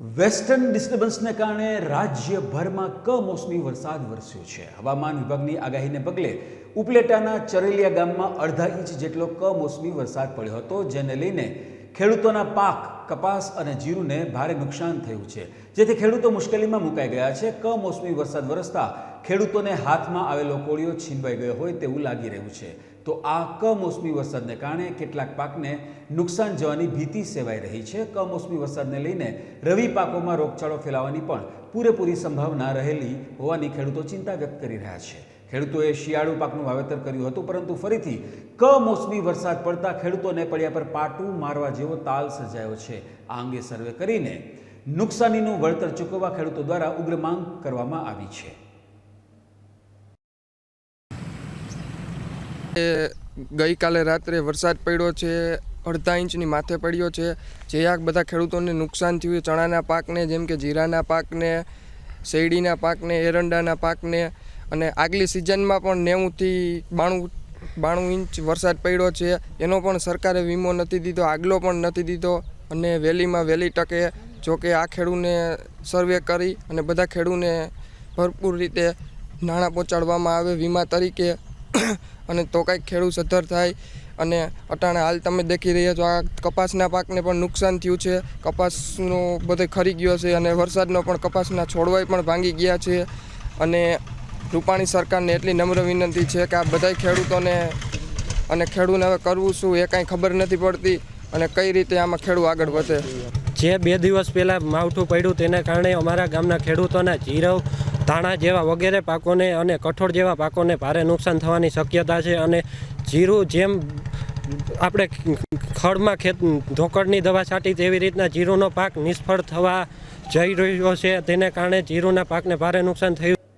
Western ડિસ્ટર્બન્સને કારણે રાજ્યભરમાં કમોસમી વરસાદ વરસ્યો છે. હવામાન વિભાગની આગાહીને પગલે ઉપલેટાના ચરેલિયા ગામમાં અડધા ઇંચ જેટલો કમોસમી વરસાદ પડ્યો હતો, જેને લઈને ખેડૂતોના પાક, કપાસ અને જીરુને ભારે નુકસાન થયું છે. જેથી ખેડૂતો મુશ્કેલીમાં મુકાઈ ગયા છે. કમોસમી વરસાદ વરસતા ખેડૂતોને હાથમાં આવેલો કોળિયો છીનવાઈ ગયો હોય તેવું લાગી રહ્યું છે. તો આ કમોસમી વરસાદને કારણે કેટલાક પાકને નુકસાન જવાની ભીતિ સેવાઈ રહી છે. કમોસમી વરસાદને લઈને રવિ પાકોમાં રોગચાળો ફેલાવાની પણ પૂરેપૂરી સંભાવના રહેલી હોવાની ખેડૂતો ચિંતા વ્યક્ત કરી રહ્યા છે. ખેડૂતોએ શિયાળુ પાકનું વાવેતર કર્યું હતું, પરંતુ ફરીથી કમોસમી વરસાદ પડતા ખેડૂતોને પડ્યા પર પાટું મારવા જેવો તાલ સર્જાયો છે. આ અંગે સર્વે કરીને નુકસાનીનું વળતર ચૂકવવા ખેડૂતો દ્વારા ઉગ્ર માંગ કરવામાં આવી છે. ગઈકાલે રાત્રે વરસાદ પડ્યો છે, અડધા ઇંચની માથે પડ્યો છે. જે આ બધા ખેડૂતોને નુકસાન થયું. ચણાના પાકને, જેમ કે જીરાના પાકને, શેરડીના પાકને, એરંડાના પાકને અને આગલી સિઝનમાં પણ નેવુંથી બાણું બાણું ઇંચ વરસાદ પડ્યો છે. એનો પણ સરકારે વીમો નથી દીધો, આગલો પણ નથી દીધો અને વહેલીમાં વહેલી ટકે, જો કે આ ખેડૂને સર્વે કરી અને બધા ખેડૂને ભરપૂર રીતે નાણાં પહોંચાડવામાં આવે. વીમા તરીકે અને તો કાંઈક ખેડૂત સદ્ધર થાય અને અટાણે હાલ તમે દેખી રહ્યા છો, આ કપાસના પાકને પણ નુકસાન થયું છે. કપાસનો બધે ખરી ગયો છે અને વરસાદનો પણ કપાસના છોડવાય પણ ભાંગી ગયા છે. અને રૂપાણી સરકારને એટલી નમ્ર વિનંતી છે કે આ બધાય ખેડૂતોને અને ખેડૂતને હવે કરવું શું એ કાંઈ ખબર નથી પડતી અને કઈ રીતે આમાં ખેડૂત આગળ વધે. જે બે દિવસ પહેલાં માવઠું પડ્યું તેને કારણે અમારા ગામના ખેડૂતોના જીરવ, ધાણા જેવા વગેરે પાકોને અને કઠોળ જેવા પાકોને ભારે નુકસાન થવાની શક્યતા છે અને જીરું જેમ આપણે ખડમાં ખેત ધોકડની દવા છાંટી તેવી રીતના જીરુંનો પાક નિષ્ફળ થવા જઈ રહ્યો છે. તેને કારણે જીરુંના પાકને ભારે નુકસાન થયું